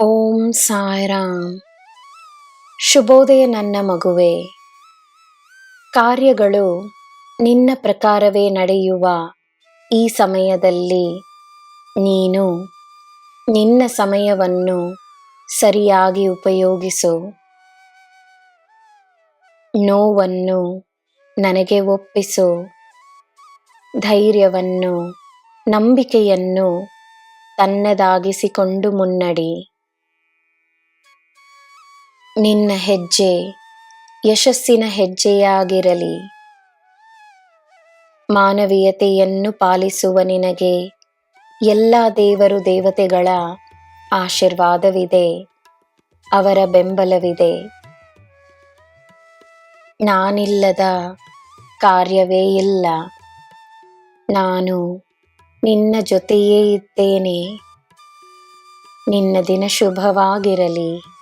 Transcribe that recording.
ಓಂ ಸಾಯಿರಾಮ್ ಶುಭೋದಯ ನನ್ನ ಮಗುವೆ. ಕಾರ್ಯಗಳು ನಿನ್ನ ಪ್ರಕಾರವೇ ನಡೆಯುವ ಈ ಸಮಯದಲ್ಲಿ ನೀನು ನಿನ್ನ ಸಮಯವನ್ನು ಸರಿಯಾಗಿ ಉಪಯೋಗಿಸು. ನೋವನ್ನು ನನಗೆ ಒಪ್ಪಿಸು. ಧೈರ್ಯವನ್ನು ನಂಬಿಕೆಯನ್ನು ತನ್ನದಾಗಿಸಿಕೊಂಡು ಮುನ್ನಡಿ. ನಿನ್ನ ಹೆಜ್ಜೆ ಯಶಸ್ಸಿನ ಹೆಜ್ಜೆಯಾಗಿರಲಿ. ಮಾನವೀಯತೆಯನ್ನು ಪಾಲಿಸುವ ನಿನಗೆ ಎಲ್ಲ ದೇವರು ದೇವತೆಗಳ ಆಶೀರ್ವಾದವಿದೆ, ಅವರ ಬೆಂಬಲವಿದೆ. ನಾನಿಲ್ಲದ ಕಾರ್ಯವೇ ಇಲ್ಲ. ನಾನು ನಿನ್ನ ಜೊತೆಯೇ ಇದ್ದೇನೆ. ನಿನ್ನ ದಿನ ಶುಭವಾಗಿರಲಿ.